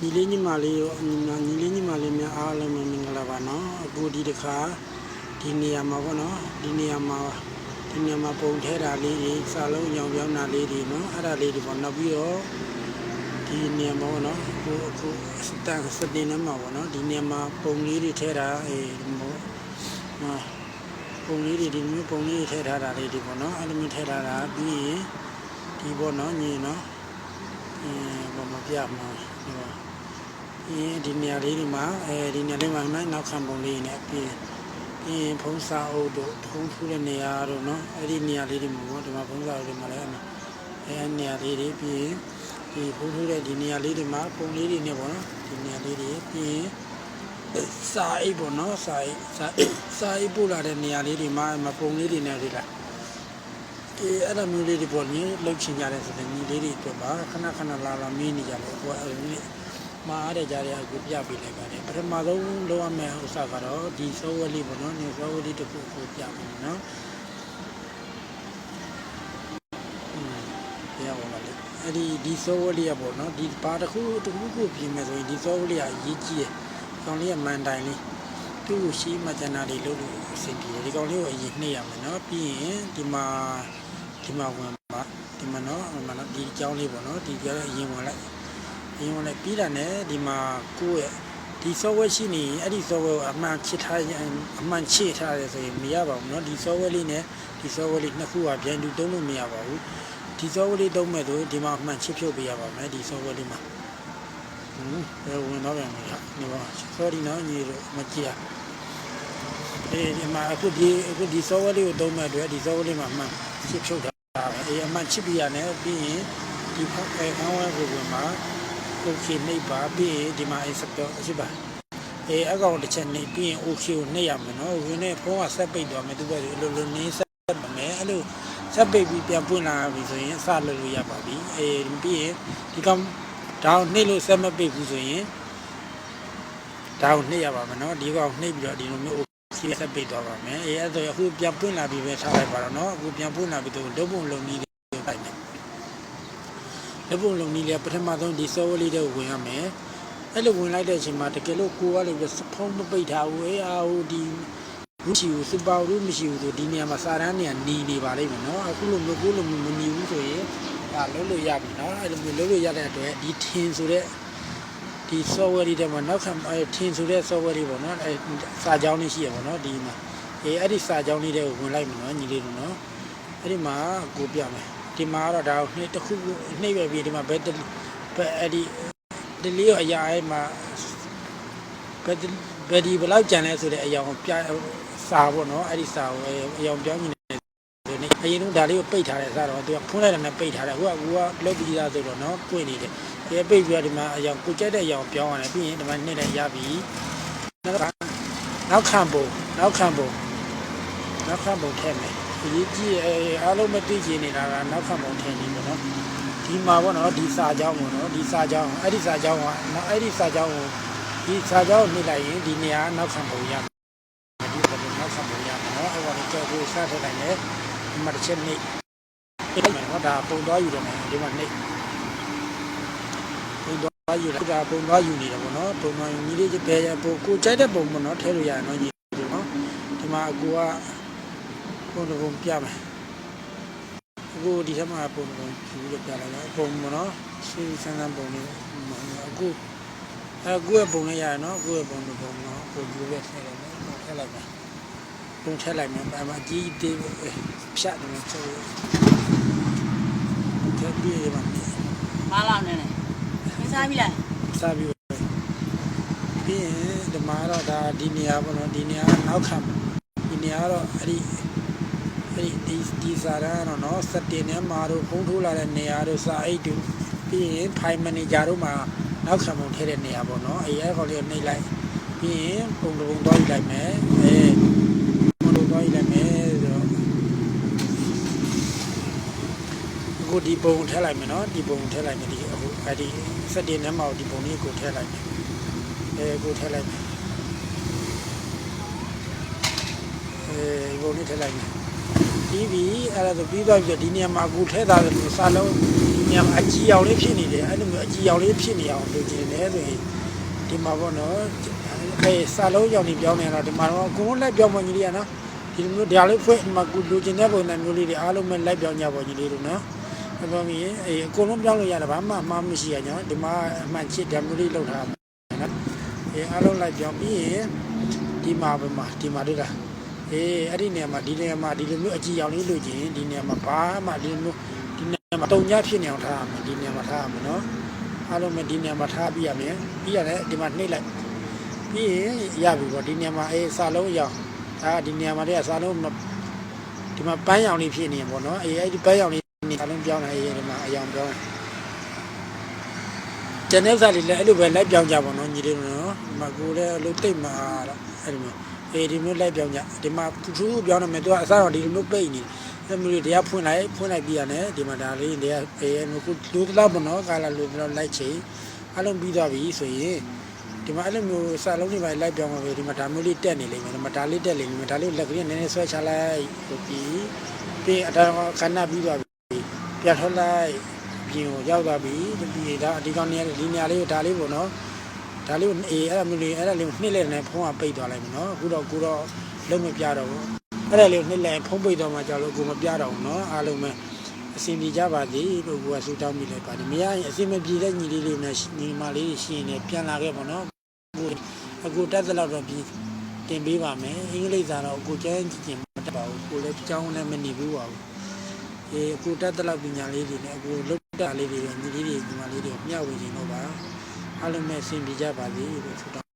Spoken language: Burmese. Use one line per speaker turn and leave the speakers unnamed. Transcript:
ညီလေးညီမလေးရောညီမညီလေးညီမလေးများအားလုံးပဲမင်္ဂလာပါနော်အခုဒီတစ်ခါဒီနေရာမှာပေါ့နော်ဒီနေရာမှာဒီနေရာမှာပုံထဲတာလေးတွေစာလုံးရောင်ပြောင်းတာလေးတွေနော်အဲ့ဒါလေးတွေပေါ့နောက်ပြီးတော့ဒီနေရာမှာပေါ့နော်အခုအခုစတန်စတင်နေမှာပေါ့နော်ဒီနေရာမှာပုံလေးတွေထဲတာအေးဒီမို့ဟာပုံလေးတွေဒီမျိုးပုံလေးတွေထဲထားတာလေးတွေပေါ့နော်အဲ့လိုမျိုးထဲထားတာပြီးရင်ဒီပေါ့နော်ညီနော်အဲဘာမပြမှာဒီပါ ဒီဒီနေရာလေးဒီမှာအဲဒီနေရာလေးမှာမှနောက်ခံပုံလေးနဲ့ပြင်ပြီးရင်ဖုံးစာအုပ်တို့ဖုံးထူးတဲ့နေရာတို့နော်အဲ့ဒီနေရာလေးတွေမှာပေါ့ဒီမှာဖုံးစာအုပ်တွေမှာလည်းအဲနေရာလေးတွေပြီးရင်ဒီဖုံးထူးတဲ့ဒီနေရာလေးတွေမှာပုံလေးတွေနဲ့ပေါ့နော်ဒီနေရာလေးတွေပြီးရင်စာအိပ်ပေါ့နော်စာအိပ်စာအိပ်စာအိပ်ပို့လာတဲ့နေရာလေးတွေမှာမပုံလေးတွေနဲ့လေးလားအေးအဲ့လိုမျိုးလေးတွေပေါ့ညီလှုပ်ချင်ကြတဲ့ဆိုတဲ့ညီလေးတွေအတွက်ပါခဏခဏလာလာမင်းနေကြတယ်ဟိုအဲ့လို မျိုးမှာအားတဲ့ကြားတွေကကိုပြပေးလိုက်ပါတယ်ပထမဆုံးလုပ်ရမယ့်ဥစ္စာကတော့ဒီ software လေးပေါ့နော်ည software လေးတစ်ခုကိုပြပေးမယ်နော်อืมရအောင်ပါလေအဲ့ဒီဒီ software လေးကပေါ့နော်ဒီဘာတစ်ခုတစ်ခုခုပြင်မယ်ဆိုရင်ဒီ software လေးကအရေးကြီးတယ်ကောင်လေးကမန်တိုင်လေးသူ့ကိုရှိမှကျန်တာတွေလုပ်လို့အဆင်ပြေတယ်ဒီကောင်လေးကိုအရင်နှိပ်ရမယ်နော်ပြီးရင်ဒီမှာဒီမှာဝင်ပါဒီမှာနော်ဟိုမှာနော်ဒီအကြောင်းလေးပေါ့နော်ဒီကြောင်းလေးအရင်ဝင်လိုက် အရင်ကလည်းပြီးတာနဲ့ဒီမှာကိုယ့်ရဲ့ဒီ software ရှိနေရင်အဲ့ဒီ software ကိုအမှန်ချစ်ထားရင်အမှန်ချစ်ထားတယ်ဆိုရင်မရပါဘူးเนาะဒီ software လေးနဲ့ဒီ software လေးနှစ်ခုကပြန်တူတုံးလို့မရပါဘူးဒီ software လေးတုံးမဲ့ဆိုဒီမှာအမှန်ချစ်ဖြုတ်ပေးရပါမယ်ဒီ software လေးမှာဟွန်းဘယ်ဝင်တော့ပြန်မလဲဒီမှာ sorry เนาะညီတို့မကြည့်ရအေးဒီမှာအခုဒီအခုဒီ software လေးကိုတုံးမဲ့အတွက်ဒီ software လေးမှာအမှန်ချစ်ဖြုတ်တာပဲအေးအမှန်ချစ်ပြရတယ်ပြီးရင်ဒီဖောက်အဲခေါင်းဝဲကိုဝင်မှာ โอเคနှိပ်ပါပြီးရင်ဒီမှာအဲစတော့ရှိပါအဲအကောင်တစ်ချက်နှိပ်ပြီးရင် okay ကိုနှိပ်ရမယ်နော်ဝင်နေဖုန်းကဆက်ပိတ်သွားမယ်သူကဒီလိုလိုနင်းဆက်ပါမယ်အဲ့လိုဆက်ပိတ်ပြီးပြန်ပွင့်လာပြီဆိုရင်အစလုပ်လို့ရပါပြီအဲပြီးရင်ဒီကောင်ဒါကိုနှိပ်လို့ဆက်မပိတ်ဘူးဆိုရင်ဒါကိုနှိပ်ရပါမယ်နော်ဒီကောင်နှိပ်ပြီးတော့ဒီလိုမျိုး okay ဆက်ပိတ်သွားပါမယ်အဲအဲ့ဒါဆိုအခုပြန်ပွင့်လာပြီပဲထားလိုက်ပါတော့နော်အခုပြန်ပွင့်လာပြီတော့လုံးပုံလုံးနည်းလေးပိုက်မယ် လက်ပုံလုံးနည်းလေးပထမဆုံးဒီ software လေးတွေကိုဝင်ရမယ်အဲ့လိုဝင်လိုက်တဲ့အချိန်မှာတကယ်လို့ကိုကလည်းဖုန်းမပိတ်ထားဘူးအေးအာဟိုဒီမရှိဘူးစူပါဘူးမရှိဘူးဆိုဒီနေရာမှာစာတန်းနေရာနီနေပါလိမ့်မယ်နော်အခုလိုမျိုးကိုလိုမျိုးမနီဘူးဆိုရင်ဒါလုံးလို့ရပြီနော်အဲ့လိုမျိုးလုံးလို့ရတဲ့အတွက်ဒီထင်ဆိုတဲ့ဒီ software တွေထဲမှာနောက်ခံအဲထင်ဆိုတဲ့ software တွေပေါ့နော်အဲစာကြောင်းလေးရှိရပေါ့နော်ဒီမှာအေးအဲ့ဒီစာကြောင်းလေးတွေကိုဝင်လိုက်မယ်နော်ညီလေးတို့နော်အဲ့ဒီမှာကိုပြမယ် ဒီမှာကတော့ဒါကိုနှိပ်တစ်ခုခုနှိပ်ပဲပြီးဒီမှာဘယ်တဘယ်အဲ့ဒီဒီလေးရောအရာအဲ့မှာဘယ်ဘယ်ဒီဘယ်လောက်ကြံလဲဆိုတဲ့အရာကိုပြစာပေါ့နော်အဲ့ဒီစာကိုအရာပြောင်းနေတယ်ဆိုနေအရင်ကဒါလေးကိုပိတ်ထားတယ်စာတော့သူကဖုန်းလိုက်တယ်နဲ့ပိတ်ထားတယ်ဟိုကကူကလုတ်ပြီးသားဆိုတော့နော်ပွင့်နေတယ်ဒီပိတ်ပြီးတော့ဒီမှာအရာကိုကြိုက်တဲ့အရာကိုပြောင်းရတယ်ပြီးရင်ဒီမှာနှိပ်လိုက်ရပြီနောက်ခံပုံနောက်ခံပုံနောက်ခံပုံထည့်မယ် ဒီကြည့်အဲအားလုံးမသိချင်နေတာကနောက်ခံပုံထင်နေပေါ့နော်ဒီမှာပေါ့နော်ဒီစာကြောင်းပေါ့နော်ဒီစာကြောင်းအဲ့ဒီစာကြောင်းကနောက်အဲ့ဒီစာကြောင်းကိုဒီစာကြောင်းကိုနှိပ်လိုက်ရင်ဒီနေရာနောက်ခံပုံရမယ်ဒီဘက်နောက်ခံပုံရမယ်နော်အဲ့ဒါကိုကြောက်ကိုစားထည့်လိုက်တယ်ဒီမှာတစ်ချက်နှိပ်နှိပ်မယ်နော်ဒါပုံသွားယူတယ်မယ်ဒီမှာနှိပ်ပုံသွားယူတယ်ဒါပုံသွားယူနေတယ်ပေါ့နော်ပုံသွားယူနေလေးပဲရပုံကိုကြိုက်တဲ့ပုံပေါ့နော်ထည့်လို့ရတယ်နော်ညီတို့နော်ဒီမှာအကူက ပုံတစ်ပုံပြမယ်အခုဒီထက်မှာပုံတစ်ပုံယူလို့ပြလိုက်တော့ပုံမနော်ရှင်းစမ်းစမ်းပုံလေးအခုအခုရဲ့ပုံလေးရရနော်အခုရဲ့ပုံတစ်ပုံနော်ပုံယူပဲထည့်လိုက်မယ်ထည့်လိုက်မယ်ပုံထည့်လိုက်မယ်အမကြီးတေးဖြတ်တယ်ဆိုထည့်ပြီးရပါမယ်
မလာနဲ့နဲ့မစားပြီလား
စာပြီးပြီးရင်ဒီမှာတော့ဒါဒီနေရာပေါ့နော်ဒီနေရာနောက်ခံဒီနေရာတော့အဲ့ဒီအဲ့ ဒီဒီဒီစာရန်တော့နော်စတင်နဲ့မာတို့ဖုံးထိုးလာတဲ့နေရာတို့စာအိတ်တို့ပြီးရင် file manager တို့မှာနောက်ခံပုံထည့်တဲ့နေရာပေါ့နော်အဲအဲ့ကောင်လေးကိုနှိပ်လိုက်ပြီးရင်ပုံတစ်ပုံသွားယူလိုက်မယ်အဲပုံတစ်ပုံသွားယူလိုက်မယ်ဆိုတော့အခုဒီပုံထည့်လိုက်မယ်နော်ဒီပုံထည့်လိုက်မယ်ဒီအခုအဲ့ဒီစတင်နဲ့မှာဒီပုံလေးကိုထည့်လိုက်မယ်အဲကိုထည့်လိုက်မယ်အဲဒီပုံလေးထည့်လိုက်မယ် ပြီးပြီအဲ့ဒါဆိုပြီးတော့ပြဒီနေရာမှာအခုထဲသားတယ်စာလုံးဒီညမှာအကြီးအောင်လေးဖြစ်နေတယ်အဲ့လိုမျိုးအကြီးအောင်လေးဖြစ်နေအောင်လုပ်ခြင်းတယ်ဆိုရင်ဒီမှာပေါ့နော်အဲစာလုံးရောင်နေပြောင်းနေတော့ဒီမှာတော့အကုန်လုံးလိုက်ပြောင်းမှညီလေးကနော်ဒီလိုမျိုးဒါလေးဖွင့်ဒီမှာကုလူခြင်းတဲ့ပုံစံမျိုးလေးတွေအားလုံးပဲလိုက်ပြောင်းကြပါညီလေးတို့နော်အဲ့တော့မင်းအဲအကုန်လုံးပြောင်းလို့ရတယ်ဘာမှအမှားမရှိရညောဒီမှာအမှန်ချစ်တယ်မျိုးလေးလောက်ထားနော်အဲအားလုံးလိုက်ပြောင်းပြီးရင်ဒီမှာပဲမှာဒီမှာတွေ့လား အေးအဲ့ဒီနေရာမှာဒီနေရာမှာဒီလိုမျိုးအကြည့်အောင်လေးလို့ကျင်ဒီနေရာမှာဘာမှဒီလိုမျိုးဒီနေရာမှာတုံညဖြစ်နေအောင်ထားရမယ်ဒီနေရာမှာထားရမယ်နော်အားလုံးပဲဒီနေရာမှာထားပြရမယ်ပြီးရတယ်ဒီမှာနှိပ်လိုက်ပြီးရင်ရပြီပေါ့ဒီနေရာမှာအေးစာလုံးရအောင်ဒါဒီနေရာမှာတည်းကစာလုံးဒီမှာပန်းရောင်လေးဖြစ်နေရင်ပေါ့နော်အေးအဲ့ဒီပန်းရောင်လေးနေစာလုံးပြောင်းလိုက်အေးဒီမှာအယောင်ပြောင်းကျန်တဲ့ဥစ္စာလေးလည်းအဲ့လိုပဲလိုက်ပြောင်းကြပါတော့ညီလေးတို့နော်ဒီမှာကိုယ်လည်းအလုပ်တိတ်မှာတော့အဲ့ဒီမှာ အေးဒီမျိုးလိုက်ပြောင်းကြဒီမှာထူးထူးပြောင်းနေမယ်သူကအစားတော့ဒီလိုမျိုးပိတ်နေတယ်မျိုးလေးတရားဖွင့်လိုက်ဖွင့်လိုက်ပြီးရတယ်ဒီမှာဒါလေးတရားအေးမျိုးကိုလူတလားပေါ့နော်ကာလာလူတလားလိုက်ချေအလုံးပြီးသွားပြီဆိုရင်ဒီမှာအဲ့လိုမျိုးစာလုံးတွေပဲလိုက်ပြောင်းမှာပဲဒီမှာဒါမျိုးလေးတက်နေလိမ့်မယ်ဒီမှာဒါလေးတက်လိမ့်မယ်ဒါလေးလက်ကလေးနည်းနည်းဆွဲချလိုက်ဟုတ်ပြီပြီးအတော့ခဏပြီးသွားပြီပြတ်ထွက်လိုက်ပြင်ကိုရောက်သွားပြီဒီဒါဒီကောင်နေဒီနေရာလေးကိုဒါလေးပေါ့နော် ဒါလေးကိုအေးအဲ့ဒါမျိုးလေးအဲ့ဒါလေးကိုနှိမ့်လိုက်တယ်ဖုံးကပိတ်သွားလိုက်မယ်နော်အခုတော့ကိုတော့လုံးမပြတော့ဘူးအဲ့ဒါလေးကိုနှိမ့်လိုက်ဖုံးပိတ်တော့မှကြောက်လို့ကိုမပြတော့ဘူးနော်အားလုံးပဲအစီအပြေကြပါစေလို့ကိုကဆူတောင်းမိလိုက်ပါတယ်မရရင်အစီမပြေတဲ့ညီလေးလေးနဲ့ညီမလေးရှိရင်လည်းပြန်လာခဲ့ပါနော်ကိုအခုတက်သလောက်တော့ပြင်တင်ပေးပါမယ်အင်္ဂလိပ်စာတော့ကိုကျန်းကြည့်ချင်မတတ်ပါဘူးကိုလည်းကြောင်းလည်းမနေဘူးပါဘူးအေးအခုတက်သလောက်ပညာလေးတွေနဲ့အခုလုတ်တာလေးတွေညီလေးတွေညီမလေးတွေမျှဝေနေတော့ပါ အားလုံးပဲအဆင်ပြေကြပါစေလို့ဆုတောင်း